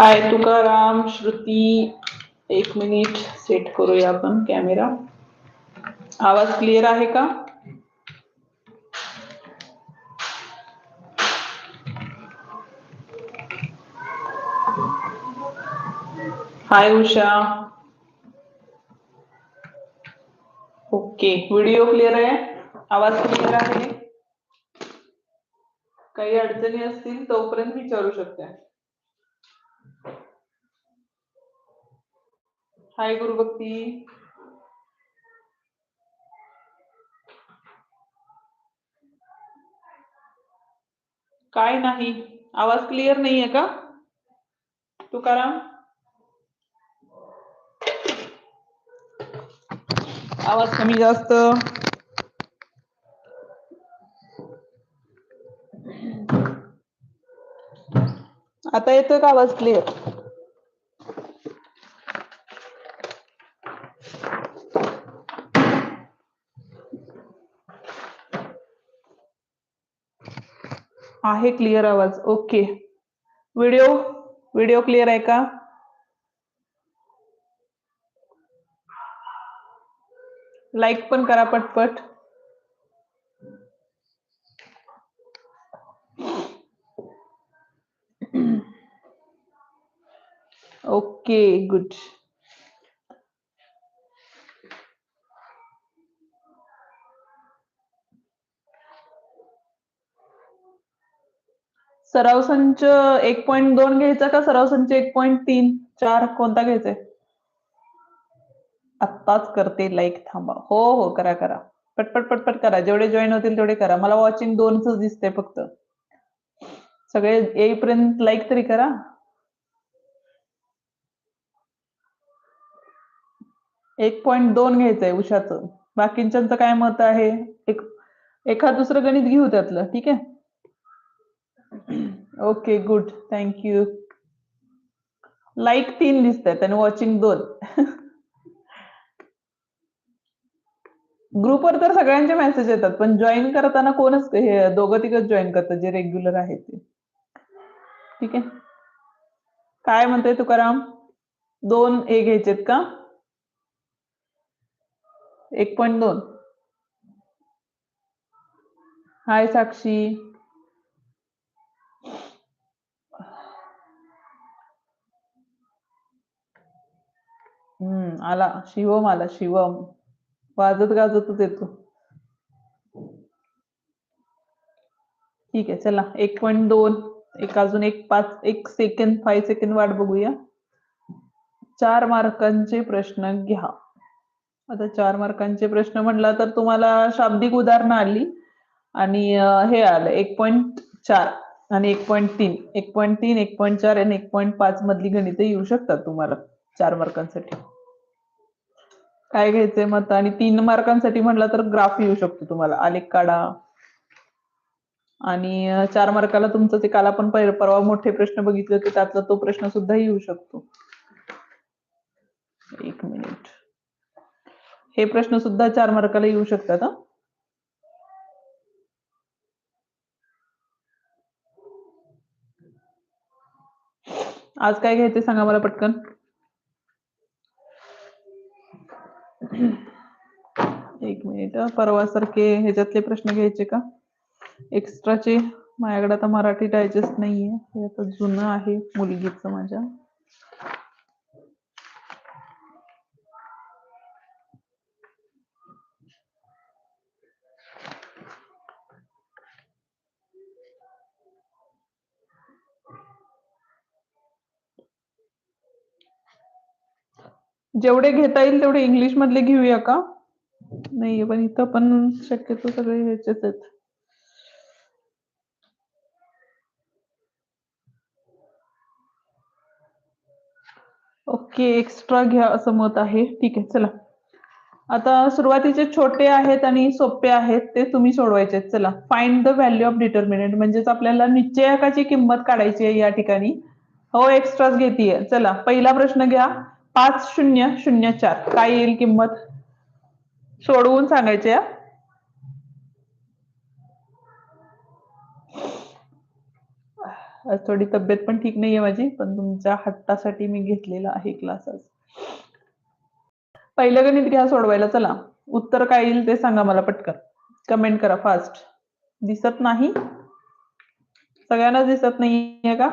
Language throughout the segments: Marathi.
हाय तुकाराम श्रुती एक मिनिट सेट करूया आपण कॅमेरा आवाज़ क्लिअर आहे का hi Usha okay video clear आहे आवाज़ क्लिअर आहे काही अडचणी असतील तोपर्यंत विचारू शकते हाय गुरुभक्ती काय नाही आवाज क्लिअर नाहीये का? तुकाराम? आवाज कमी जास्त. आता येतोय का आवाज क्लिअर आहे क्लिअर आवाज. ओके व्हिडिओ व्हिडिओ क्लिअर आहे का? लाईक पण करा पटपट. ओके गुड सराव संच एक पॉईंट दोन घ्यायचा का? सराव संच एक पॉईंट तीन चार कोणता घ्यायचा आत्ताच करते लाईक थांबा. हो हो करा करा. पटपट पटपट करा. जेवढे जॉईन होतील तेवढे करा. मला वॉचिंग दोनच दिसते फक्त. सगळे येईपर्यंत लाईक तरी करा. एक पॉईंट दोन घ्यायचंय उषाचं. बाकींच्यांचं काय मत आहे? एक एखाद दुसरं गणित घेऊ त्यातलं. ठीक आहे? ओके गुड थँक्यू लाईक तीन दिसत आहेत आणि वॉचिंग दोन. ग्रुपवर तर सगळ्यांचे मेसेज येतात पण जॉईन करताना कोणच हे दोघं तिघच जॉईन करतात जे रेग्युलर आहेत ते. ठीक आहे? काय म्हणतोय तुकाराम? दोन ए घ्यायचेत का? एक पॉईंट दोन. हाय साक्षी. हम्म आला. शिवम आला. शिवम. वाजत गाजतच येतो. ठीक आहे चला. एक पॉईंट दोन. एक अजून एक पाच एक सेकंड फाईव्ह सेकंड वाट बघूया. चार मार्कांचे प्रश्न घ्या. आता चार मार्कांचे प्रश्न म्हटला तर तुम्हाला शाब्दिक उदाहरणं आली. आणि हे आलं. एक पॉईंट चार आणि एक पॉईंट तीन. एक पॉईंट तीन एक पॉईंट चार आणि एक पॉईंट पाच मधली गणिते येऊ शकतात तुम्हाला चार मार्कांसाठी. काय घ्यायचंय मत आणि तीन मार्कांसाठी म्हटलं तर ग्राफ येऊ शकतो तुम्हाला. आलेख काढा. आणि चार मार्काला तुमचं ते काल आपण परवा मोठे प्रश्न बघितले होते त्यातला तो प्रश्न सुद्धा येऊ शकतो. एक मिनिट हे प्रश्न सुद्धा चार मार्काला येऊ शकतात हा? आज काय घ्यायचे सांगा मला पटकन. एक मिनिट परवासारखे ह्याच्यातले प्रश्न घ्यायचे का? एक्स्ट्राचे माझ्याकडे आता मराठी डायजेस्ट नाहीये. हे आता जुनं आहे मुलगीचं माझ्या. जेवढे घेता येईल तेवढे इंग्लिश मधले घेऊया का? नाहीये पण इथं पण शक्यतो सगळे ह्याचेच आहेत. ओके एक्स्ट्रा घ्या असं मत आहे. ठीक आहे चला. आता सुरुवातीचे छोटे आहेत आणि सोपे आहेत ते तुम्ही सोडवायचे आहेत. चला. Find the value of determinant म्हणजेच आपल्याला निश्चयकाची किंमत काढायची आहे या ठिकाणी. हो एक्स्ट्राच घेतीये. चला पहिला प्रश्न घ्या. पाच शून्य शून्य चार. काय येईल किंमत? सोडवून सांगायचे थोडी तब्येत पण ठीक नाहीये माझी पण तुमच्या हट्टासाठी मी घेतलेला आहे क्लास आज. पहिलं गणित घ्या सोडवायला चला. उत्तर काय येईल ते सांगा मला पटकन. कमेंट करा फास्ट दिसत नाही? सगळ्यांनाच दिसत नाहीये का?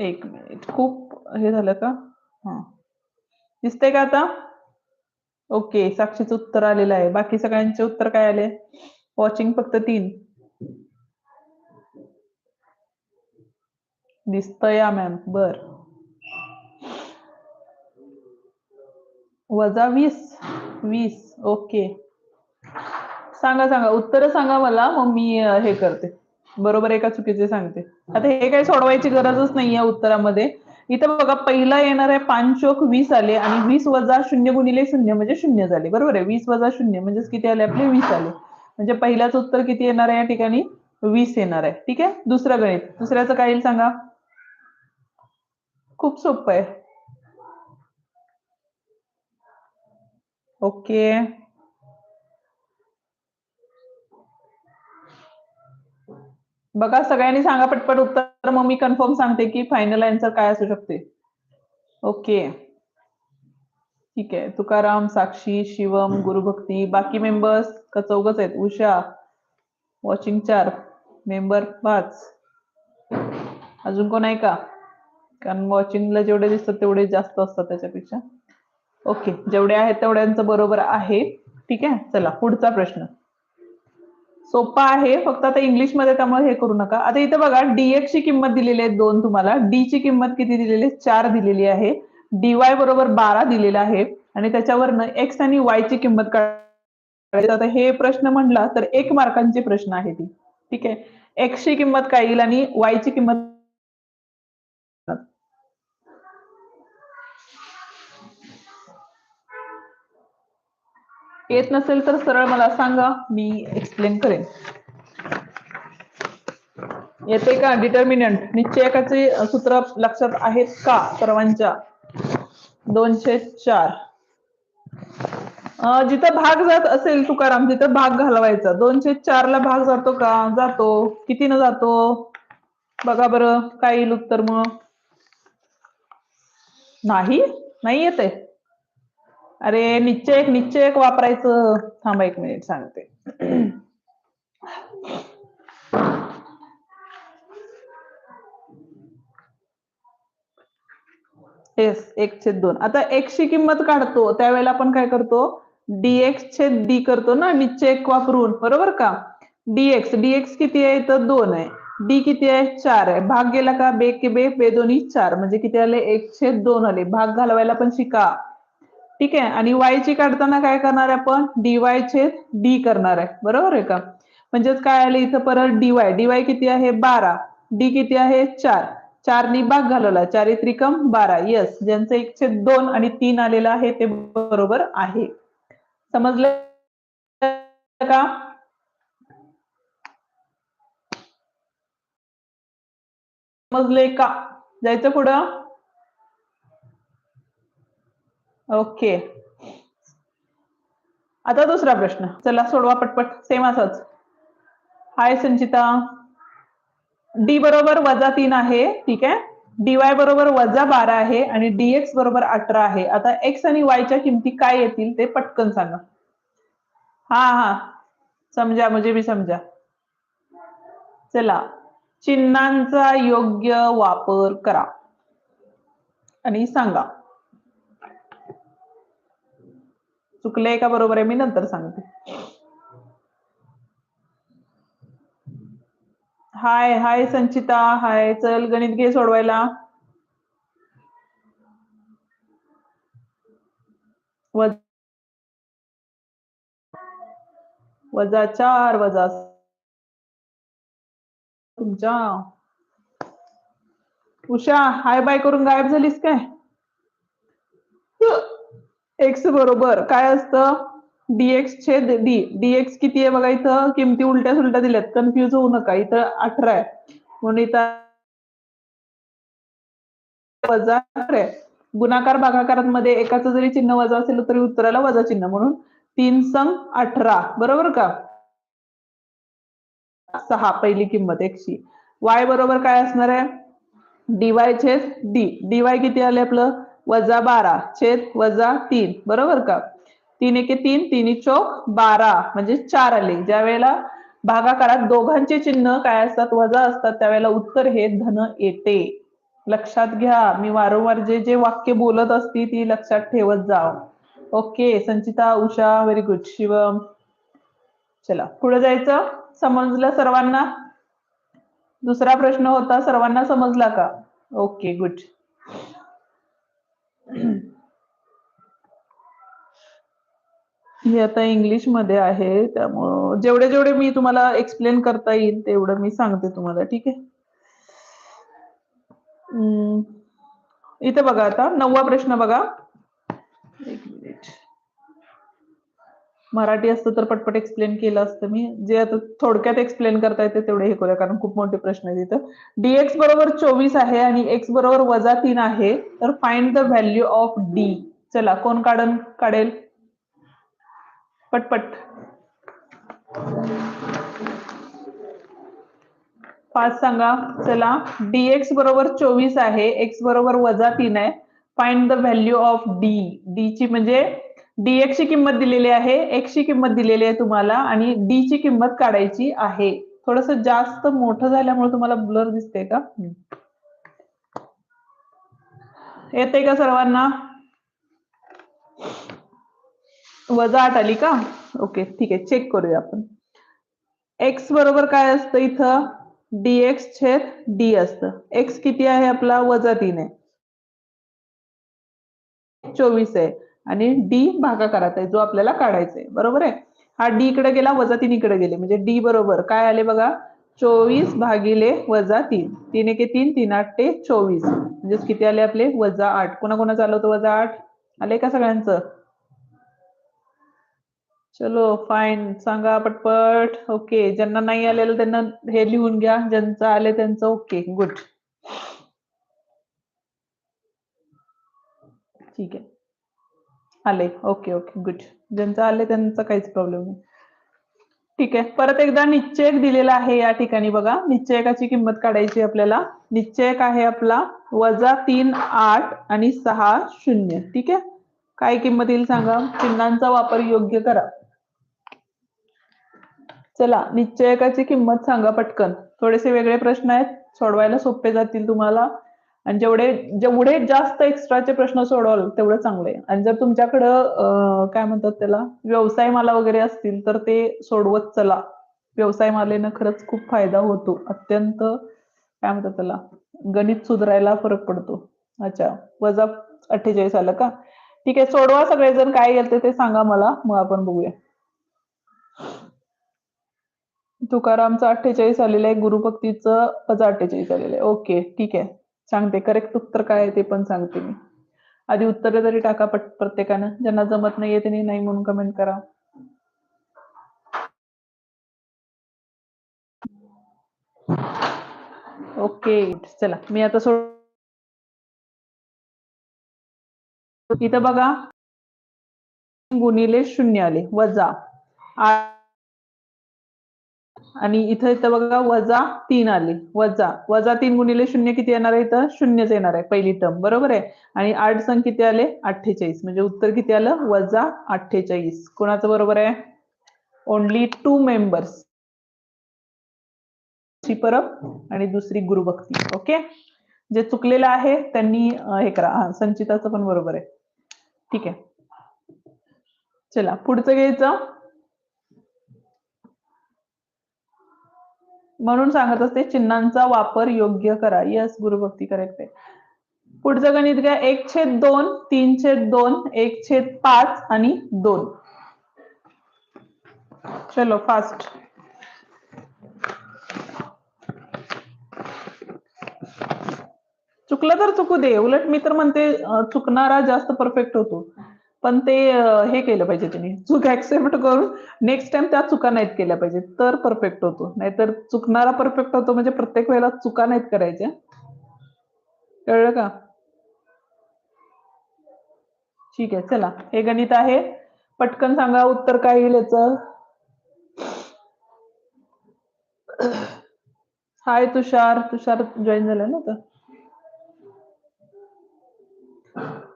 एक मिनिट खूप हे झालं का? हा. दिसतंय का आता? ओके साक्षीचं उत्तर आलेलं आहे. बाकी सगळ्यांचे उत्तर काय आले? वॉचिंग फक्त तीन. दिसतंय या मॅम बर. वजा वीस. वीस. ओके सांगा सांगा. उत्तर सांगा मला मग मी हे करते. बरोबर आहे का चुकीचे सांगते. आता हे काही सोडवायची गरजच नाहीये उत्तरामध्ये. इथं बघा पहिला येणार आहे पांचोक वीस आले आणि वीस वजा शून्य गुणिले शून्य म्हणजे शून्य झाले. बरोबर आहे? वीस वजा शून्य म्हणजेच किती आले आपले? वीस आले. म्हणजे पहिल्याच उत्तर किती येणार आहे या ठिकाणी? वीस येणार आहे. ठीक आहे? दुसरं गणित. दुसऱ्याचं काय येईल सांगा? खूप सोपं आहे. ओके. बघा सगळ्यांनी सांगा पटपट उत्तर मग मी कन्फर्म सांगते की फायनल आन्सर काय असू शकते. ओके ठीक आहे. तुकाराम साक्षी शिवम गुरुभक्ती बाकी मेंबर्स का चौघच आहेत? उषा वॉचिंग चार मेंबर पाच. अजून कोण आहे का? कारण वॉचिंगला जेवढे दिसतात तेवढे जास्त असतात त्याच्यापेक्षा. ओके जेवढे आहेत तेवढ्यांचं बरोबर आहे. ठीक आहे? चला पुढचा प्रश्न. सोपा आहे फक्त आता इंग्लिशमध्ये त्यामुळे हे करू नका. आता इथे बघा डीएक्स ची किंमत दिलेली आहे दोन तुम्हाला. डी ची किंमत किती दिलेली आहे? चार दिलेली आहे. डीवाय बरोबर बारा दिलेला आहे. आणि त्याच्यावरनं एक्स आणि वाय ची किंमत काढायची. आता हे प्रश्न म्हणला तर एक मार्कांचे प्रश्न आहे ती. ठीक आहे. एक्स ची किंमत काय येईल आणि वाय ची किंमत येत नसेल तर सरळ मला सांगा मी एक्सप्लेन करेन. येते का? डिटर्मिनंट निश्चयकाचे सूत्र लक्षात आहेत का सर्वांच्या? दोनशे चार. जिथं भाग जात असेल तुकाराम तिथं भाग घालवायचा. दोनशे चार ला भाग जातो का? जातो. कितीनं जातो? बघा बरं काय येईल उत्तर मग? नाही? नाही येते अरे निश्चय निश्चय वापरायचं. थांबा एक मिनिट सांगते. येस एक छेद दोन. आता एक्सची किंमत काढतो त्यावेळेला आपण काय करतो? डीएक्स छेद डी करतो ना निश्चयक वापरून. बरोबर का? डीएक्स डीएक्स किती आहे? तर दोन आहे. डी किती आहे? चार आहे. भाग गेला का? बे के बे बे दोन्ही चार. म्हणजे किती आले? एक छेद दोन आले. भाग घालवायला पण शिका. ठीक आहे? आणि वाय ची काढताना काय करणार आहे आपण? डीवाय छेद डी करणार आहे. बरोबर आहे का? म्हणजेच काय आले इथं परत डीवाय डीवाय किती आहे? बारा. डी किती आहे? चार. चारनी भाग घालवला. चारी त्रिकम बारा. येस ज्यांचं एक छेद दोन आणि तीन आलेलं आहे ते बरोबर आहे. समजलं का? समजले का? जायचं पुढं? ओके. आता दुसरा प्रश्न. चला सोडवा पटपट. सेम असाच. हाय संचिता. डी बरोबर वजा तीन आहे ठीक आहे? डीवाय बरोबर वजा बारा आहे आणि डीएक्स बरोबर अठरा आहे. आता एक्स आणि वायच्या किमती काय येतील ते पटकन सांगा. हा हा. समजा म्हणजे मी समजा. चला. चिन्हांचा योग्य वापर करा. आणि सांगा. चुकलंय का बरोबर आहे मी नंतर सांगते. हाय हाय संचिता हाय चल गणित घे सोडवायला. वज- वजा चार वजा तुमच्या. उषा हाय बाय करून गायब झालीस काय? एक्स बरोबर काय असतं? डीएक्स छेद डी डीएक्स किती आहे बघा इथं किमती उलट्या सुलट्या दिल्यात. कन्फ्युज होऊ नका. इथं अठरा आहे. म्हणून इथं वजा अठरा आहे. गुणाकार भागाकारांमध्ये एकाचं जरी चिन्ह वजा असेल तरी उत्तराला वजा चिन्ह म्हणून तीन संग अठरा. बरोबर का? सहा पहिली किंमत एकशे वाय बरोबर काय असणार आहे? डीवाय छेद डी डीवाय किती आले आपलं? वजा बारा छेद वजा तीन बरोबर का? तीन एके तीन तिन्ही चौक बारा म्हणजे चार आले. ज्या वेळेला भागाकारात दोघांचे चिन्ह काय असतात वजा असतात त्यावेळेला उत्तर हे धन येते. लक्षात घ्या मी वारंवार जे जे वाक्य बोलत असती ती लक्षात ठेवत जाव okay Sanchita Usha very good Shivam. चला पुढे जायचं. समजलं सर्वांना? दुसरा प्रश्न होता सर्वांना समजला का? ओके गुड हे आता इंग्लिशमध्ये आहे त्यामुळं जेवढे जेवढे मी तुम्हाला एक्सप्लेन करता येईल तेवढं मी सांगते तुम्हाला ठीक आहे? इथे बघा आता नववा प्रश्न बघा. एक मराठी असतं तर पटपट एक्सप्लेन केलं असतं मी. जे आता थोडक्यात एक्सप्लेन करता येते तेवढे हे करूया कारण खूप मोठे प्रश्न आहेत इथं. डीएक्स बरोबर चोवीस आहे आणि एक्स बरोबर वजा तीन आहे तर find the value of D चला कोण काढन काढेल? पटपट. पाच सांगा. चला डीएक्स बरोबर चोवीस आहे एक्स बरोबर वजा तीन आहे. Find the value of D D ची म्हणजे डीएक्स ची किंमत दिलेली आहे एक्स ची किंमत दिलेली आहे तुम्हाला आणि डी ची किंमत काढायची आहे. थोडस जास्त मोठं झाल्यामुळे तुम्हाला ब्लर दिसते का? येते का सर्वांना? वजा आठ आली का? ओके ठीक आहे चेक करूया आपण. एक्स बरोबर काय असतं इथं? डीएक्स छेद डी असतं. एक्स किती आहे आपला? वजा तीन आहे. चोवीस आहे. आणि डी भागाकारात आहे जो आपल्याला काढायचा आहे बरोबर आहे? हा डी इकडे गेला वजा तीन इकडे गेले. म्हणजे डी बरोबर. काय आले बघा? चोवीस भागिले वजा तीन. तीन एके तीन तीन आठ ते चोवीस. म्हणजेच किती आले आपले? वजा आठ. कोणा कोणाचं आलं होतं वजा आठ? आले का सगळ्यांचं? चलो फाईन सांगा पटपट. ओके. ज्यांना नाही आलेलं त्यांना हे लिहून घ्या. ज्यांचं आले त्यांचं ओके. गुड ठीक आहे. आले. ओके ओके गुड ज्यांचं आले त्यांचा काहीच प्रॉब्लेम नाही. ठीक आहे. परत एकदा निश्चयक दिलेला आहे या ठिकाणी बघा. निश्चयकाची किंमत काढायची आपल्याला. निश्चयक आहे आपला वजा तीन आठ आणि सहा शून्य. ठीक आहे? काय किंमत येईल सांगा? चिन्हांचा वापर योग्य करा. चला निश्चयकाची किंमत सांगा पटकन. थोडेसे वेगळे प्रश्न आहेत. सोडवायला सोपे जातील तुम्हाला. आणि जेवढे जेवढे जास्त एक्स्ट्राचे प्रश्न सोडवाल तेवढं चांगलं. आहे आणि जर तुमच्याकडं काय म्हणतात त्याला व्यवसाय माला वगैरे असतील तर ते सोडवत चला. व्यवसाय मालेनं खरंच खूप फायदा होतो. अत्यंत काय म्हणतात त्याला गणित सुधारायला फरक पडतो. अच्छा वजा अठ्ठेचाळीस आलं का? ठीक आहे सोडवा सगळेजण काय गेलते ते सांगा मला मग आपण बघूया. तुकारामचं अठ्ठेचाळीस आलेलं आहे गुरुभक्तीचं वजा अठ्ठेचाळीस आलेलं आहे. ओके ठीक आहे. सांगते. करेक्ट उत्तर काय आहे ते पण सांगते मी. आधी उत्तरे तरी टाका प्रत्येकानं. ज्यांना जमत नाहीये त्यांनी नाही म्हणून कमेंट करा. ओके चला. मी आता सोड इथं बघा. गुणिले शून्य आले. वजा. आ- आणि इथं इथं बघा वजा तीन आले. वजा. वजा तीन गुणिले शून्य किती येणार आहे इथं? शून्यच येणार आहे. पहिली टर्म बरोबर आहे? आणि आठ सन किती आले? अठ्ठेचाळीस. म्हणजे उत्तर किती आलं? वजा अठ्ठेचाळीस. कोणाचं बरोबर आहे? ओनली टू मेंबर्स परब आणि दुसरी गुरुभक्ती. ओके जे चुकलेलं आहे त्यांनी हे करा. हा संचिताचं पण बरोबर आहे. ठीक आहे. चला पुढचं घ्यायचं. म्हणून सांगत असते चिन्हांचा वापर योग्य करा. यस गुरुभक्ती करेक्ट आहे. पुढचं गणित घ्या. एक छेद दोन तीन छेद दोन एक छेद पाच आणि दोन. चलो फास्ट चुकलं तर चुकू दे. उलट मी तर म्हणते चुकणारा जास्त परफेक्ट होतो. पण ते हे केलं पाहिजे त्यांनी चूक ऍक्सेप्ट करून नेक्स्ट टाइम त्या चुका नाहीत केल्या पाहिजे तर परफेक्ट होतो. नाहीतर चुकणारा परफेक्ट होतो म्हणजे प्रत्येक वेळेला चुका नाहीत करायच्या. कळलं का? ठीक आहे चला. हे गणित आहे. पटकन सांगा उत्तर काय येईल याचं. हाय तुषार. तुषार जॉईन झालं ना तर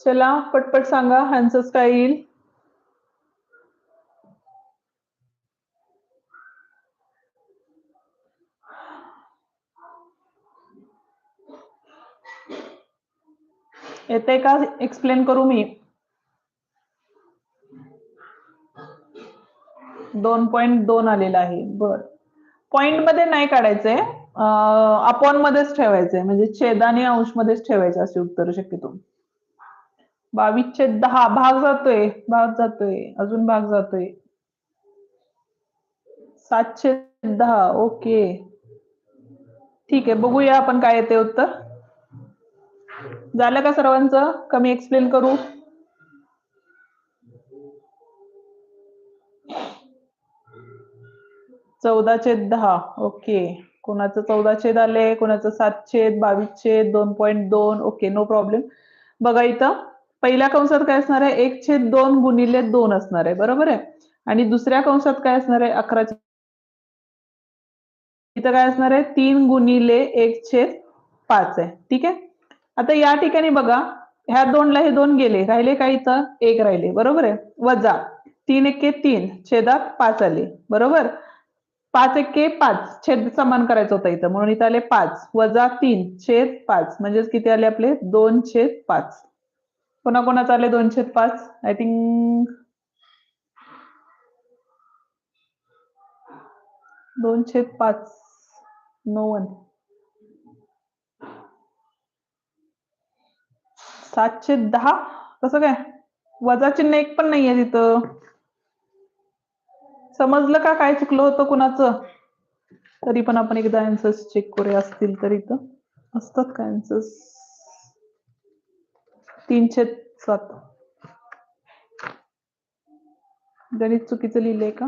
चला पटपट सांगा आन्सर्स काय येईल? येते का? एक्सप्लेन करू मी. दोन पॉइंट दोन आलेला आहे. बर. पॉइंटमध्ये नाही काढायचंय. अपॉन मध्येच ठेवायचंय. म्हणजे छेद आणि अंश मध्येच ठेवायचे असे उत्तर शक्यतो. बावीस छेद दहा भाग जातोय भाग जातोय अजून भाग जातोय. सातशे दहा ओके. ठीक आहे बघूया आपण काय येते उत्तर. झालं का सर्वांचं? कमी एक्सप्लेन करू. चौदा छेद दहा ओके. कोणाचं चौदा छेद आले कोणाचं सात छेद बावीस छेद दोन पॉईंट दोन ओके नो प्रॉब्लेम. बघा इथं. पहिल्या कंसात काय असणार आहे? एक छेद दोन गुणिले दोन असणार आहे बरोबर आहे? आणि दुसऱ्या कंसात काय असणार आहे? अकरा इथं काय असणार आहे? तीन गुणिले एक छेद पाच आहे. ठीक आहे? आता या ठिकाणी बघा ह्या दोनला हे दोन गेले. राहिले काय इथं? एक राहिले. बरोबर आहे? वजा तीन एके तीन छेदात पाच आले. बरोबर? पाच एके पाच छेद समान करायचं होतं इथं. म्हणून इथं आले पाच. वजा तीन छेद पाच. म्हणजेच किती आले आपले? दोन छेद पाच. कोणाकोणाचं आले दोनशे पाच. आय थिंक दोनशे पाच. नो वन सातशे दहा? कसं काय? वजा चिन्ह एक पण नाहीये तिथं. समजलं का काय चुकलं होतं कुणाचं? तरी पण आपण एकदा आन्सर्स चेक करूया. असतील तर इथं. असतात का आन्सर्स तीनशे सात. गणित चुकीचं लिहिलंय का?